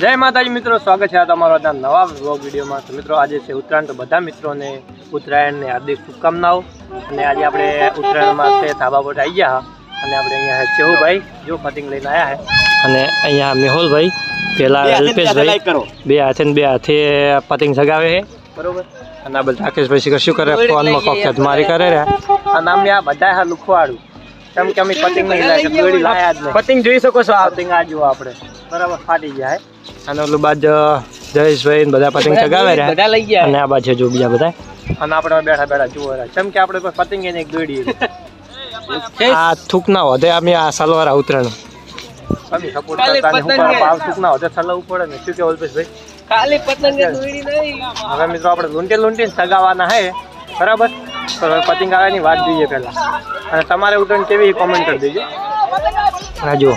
જય માતાજી મિત્રો સ્વાગત છે આ તમારો આજના નવા વ્લોગ વિડીયોમાં. તો મિત્રો આજે છે ઉત્તરાયણ તો બધા મિત્રોને ઉત્તરાયણની હાર્દિક શુભકામનાઓ. અને આજે આપણે ઉત્તરાયણમાં છે ધાબા પર આવી ગયા. અને આપણે અહીંયા છે ચેહુભાઈ જો પતંગ લઈને આવ્યા છે. અને અહીંયા મેહુલભાઈ પેલા અલ્પેશભાઈ. બે હાથે ને બે હાથે પતંગ સગાવે છે. બરોબર. અને આ બધા રાકેશભાઈ શિખર શું કરે? ફોનમાં કોક મારી કરે રહ્યા. અને અમને આ બધા હા લુખવાડું કેમ કે અમે પતંગ નહીં લાગે દોડી લાયા જ નહીં. પતંગ જોઈ શકો છો આ પતંગ આ જુઓ આપણે. બરાબર ફાટી જાય અને ઓલું બાદ જયેશભાઈ બધા પતંગ ચગાવે રહ્યા. બધા લઈ ગયા. અને આ બાજુ જો બીજા બધા. અને આપણે બેઠા બેઠા જુઓ રહ્યા. કે આપણે પતંગ એને એક દોડી આ થૂક ના વધે અમે આ સલવાર ઉતરણ. તમે સપોર્ટ કરતા ને હું પતંગે. થૂક ના વધે ચલાવવું પડે ને. શું કે અલ્પેશભાઈ? ખાલી પતંગ દોડી નહીં. હવે મિત્રો આપણે લૂંટી લૂંટીને સગાવાના હે. બરાબર? તો હવે પતંગ આવવાની વાત જોઈએ પહેલા. અને તમારે ઉતરણ કેવી કોમેન્ટ કરી દેજો. હા જુઓ.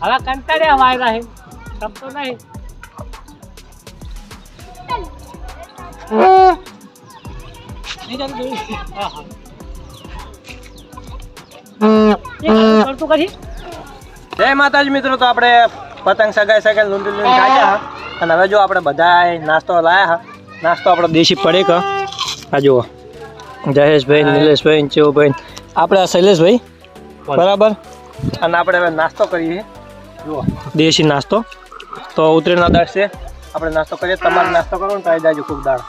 હવે કંટાળ્યા વાયરા હે સમતો નહીં. જય માતાજી મિત્રો તો આપણે પતંગ સગાઈ સગાઈ લૂંટી લૂંટી ખાયા અને હવે જો આપણે બધા નાસ્તો લાયા હા. નાસ્તો આપણો દેશી પડે કે આ જુઓ. જયેશભાઈ નિલેશભાઈ ચેવુભાઈ આપણે આ શૈલેષભાઈ બરાબર? અને આપણે હવે નાસ્તો કરીએ. જુઓ દેશી નાસ્તો. તો ઉતરેના દાળ છે. આપણે નાસ્તો કરીએ. તમારે નાસ્તો કરો ને તો આવી ખૂબ દાળ.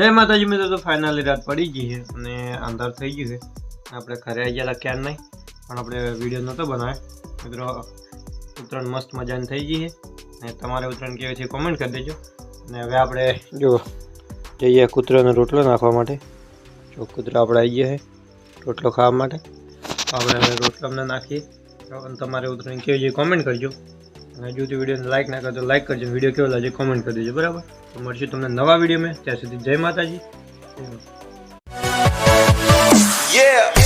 જય માતાજી મિત્રો, તો ફાઇનલી રાત પડી ગઈ છે અને અંધાર થઈ ગયું છે. આપણે ઘરે આવી ગયેલા ક્યાં નહીં, પણ આપણે વીડિયો નહોતો બનાવ્યો. મિત્રો, ઉત્તરાયણ મસ્ત મજાની થઈ ગઈ છે. અને તમારે ઉત્તરાયણ કેવી છે કોમેન્ટ કરી દેજો. અને હવે આપણે જો જઈએ કૂતરાનો રોટલો નાખવા માટે. જો કૂતરા આપણે આવી ગયા છે રોટલો ખાવા માટે. આપણે હવે રોટલો અમને નાખીએ. અને તમારે ઉત્તરાયણ કેવી છે કોમેન્ટ કરજો. અને હજુ સુધી વિડીયોને લાઈક ના કરજો લાઈક કરજો. વીડિયો કેવો લાગે કોમેન્ટ કરી દેજો. બરાબર? તો મળશું તમને નવા વિડીયોમાં. ત્યાં સુધી જય માતાજી. Yeah.